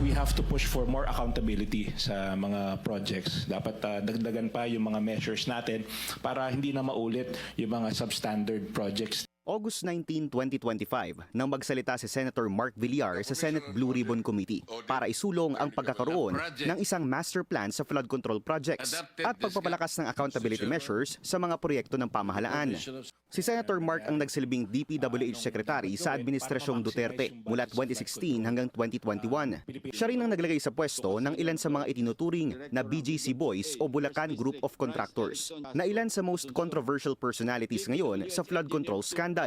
we have to push for more accountability sa mga projects. Dapat ah, dagdagan pa yung mga measures natin para hindi na maulit yung mga substandard projects August 19, 2025, nang magsalita si Senator Mark Villar sa Senate Blue Ribbon Committee para isulong ang pagkakaroon ng isang master plan sa flood control projects at pagpapalakas ng accountability measures sa mga proyekto ng pamahalaan. Si Senator Mark ang nagsilbing DPWH Secretary sa Administrasyong Duterte mula 2016 hanggang 2021. Siya rin ang naglagay sa pwesto ng ilan sa mga itinuturing na BGC Boys o Bulacan Group of Contractors na ilan sa most controversial personalities ngayon sa flood control scandal.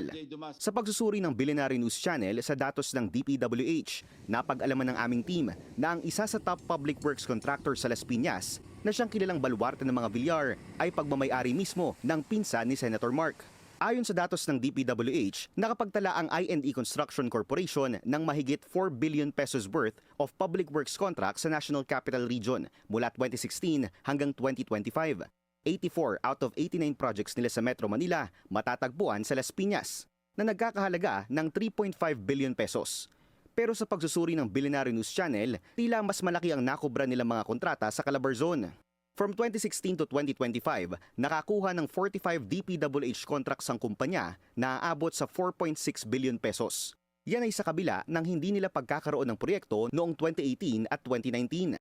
Sa pagsusuri ng Billionaire News Channel sa datos ng DPWH, napag-alaman ng aming team na ang isa sa top public works contractor sa Las Piñas na siyang kilalang balwarte ng mga bilyar ay pagmamayari mismo ng pinsan ni Senator Mark. Ayon sa datos ng DPWH, nakapagtala ang I&E Construction Corporation ng mahigit 4 billion pesos worth of public works contracts sa National Capital Region mula 2016 hanggang 2025. 84 out of 89 projects nila sa Metro Manila matatagpuan sa Las Piñas na nagkakahalaga ng 3.5 billion pesos. Pero sa pagsusuri ng Billionaire News Channel, tila mas malaki ang nakubra nilang mga kontrata sa Calabarzon. From 2016 to 2025, nakakuha ng 45 DPWH contracts ang kumpanya na aabot sa 4.6 billion pesos. Yan ay sa kabila ng hindi nila pagkakaroon ng proyekto noong 2018 at 2019.